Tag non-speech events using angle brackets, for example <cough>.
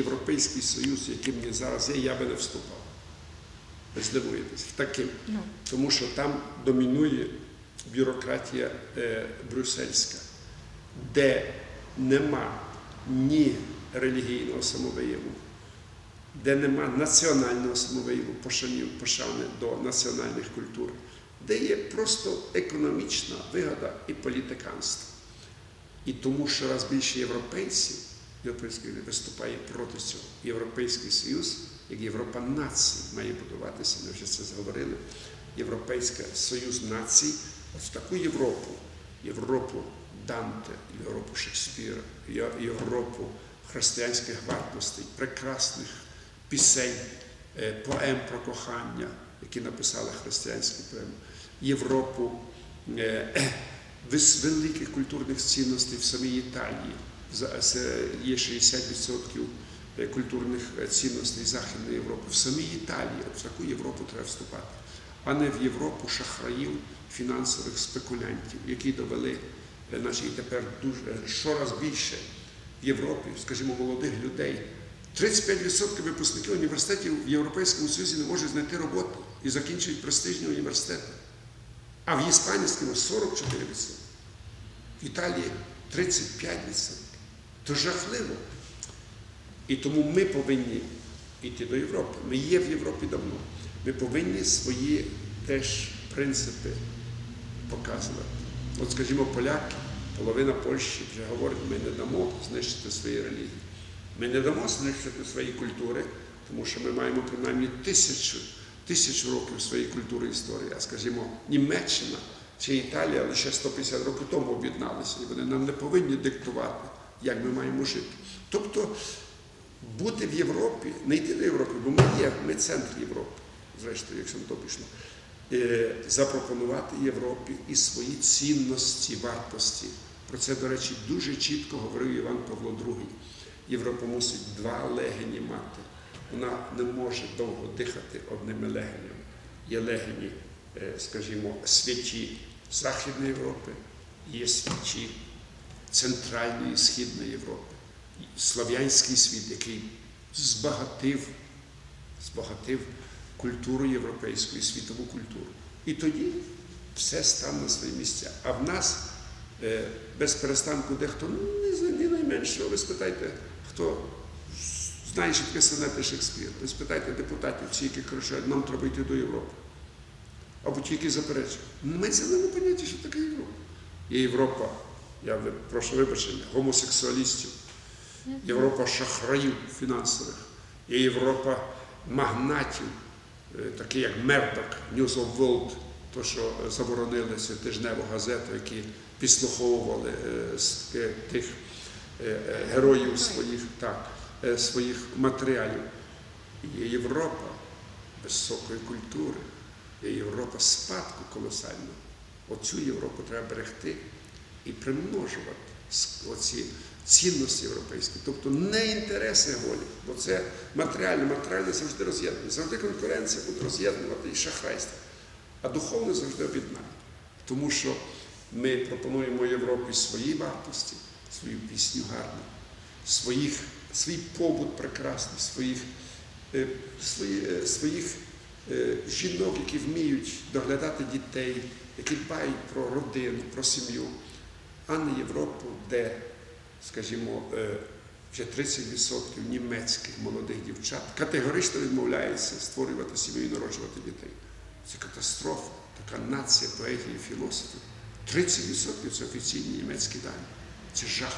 Європейський Союз, яким ми зараз є, я би не вступав. Ви здивуєтесь, в таким. Ну. Тому що там домінує бюрократія е, брюссельська, де нема ні релігійного самовияву, де нема національного самовияву, пошанів, пошани до національних культур, де є просто економічна вигода і політиканство. І тому щораз більше європейців європейський виступає проти цього. Європейський Союз, як Європа націй, має будуватися. Ми вже це зговорили. Європейський Союз націй в таку Європу, Європу Данте, Європу Шекспіра, Європу християнських вартостей, прекрасних пісень, е, поем про кохання, які написали християнські поеми, Європу е, <clears throat> великих культурних цінностей в самій Італії. Є 60% е, культурних е, цінностей Західної Європи. В самій Італії, в таку Європу треба вступати, а не в Європу шахраїв, фінансових спекулянтів, які довели, е, значить, і тепер дуже щораз більше в Європі, скажімо, молодих людей. 35% випускників університетів в Європейському Союзі не можуть знайти роботу і закінчують престижні університети. А в Іспанському 44%. В Італії 35%. То жахливо. І тому ми повинні йти до Європи. Ми є в Європі давно. Ми повинні свої теж принципи показувати. От, скажімо, поляки, половина Польщі вже говорить, ми не дамо знищити свої релігії. Ми не дамо знищити свої культури, тому що ми маємо принаймні тисячу, тисячу років своєї культури і історії. А скажімо, Німеччина чи Італія лише 150 років тому об'єдналися, і вони нам не повинні диктувати, як ми маємо жити. Тобто бути в Європі, не йти до Європи, бо ми є, ми центр Європи, зрештою, якщо на то. Е, Запропонувати Європі і свої цінності, вартості. Про це, до речі, дуже чітко говорив Іван Павло II. Європа мусить два легені мати. Вона не може довго дихати одними легенями. Є легені, е, скажімо, святі Західної Європи, є святі Центральної і Східної Європи. Слав'янський світ, який збагатив, збагатив культуру європейську і світову культуру. І тоді все стане на свої місця. А в нас е, без перестанку дехто ну, не, найменше. Ви спитайте, хто знає, що таке сонети Шекспір. Ви спитайте депутатів, ці, які кричать, нам треба йти до Європи. Або ті, які заперечують. Ми це не поняття, що таке Європа. Є Європа, я прошу вибачення, гомосексуалістів. Європа шахраїв фінансових, є Європа магнатів, е, такі як Мердок, News of World, то, що заборонили цю тижневу газету, які підслуховували е, тих е, героїв своїх, так, своїх матеріалів. Є Європа високої культури, є Європа спадку колосального. Оцю Європу треба берегти і примножувати оці цінності європейські, тобто не інтереси волі, бо це матеріальне, матеріальне завжди роз'єднує. Завжди конкуренція буде роз'єднувати і шахрайство, а духовне завжди об'єднає. Тому що ми пропонуємо Європі свої вартості, свою пісню гарну, своїх, свій побут прекрасний, своїх, е, свої, е, своїх е, жінок, які вміють доглядати дітей, які дбають про родину, про сім'ю, а не Європу, де, скажімо, е, вже 30% німецьких молодих дівчат категорично відмовляються створювати сім'ю і народжувати дітей. Це катастрофа, така нація поетів і філософів. 30% це офіційні німецькі дані. Це жах.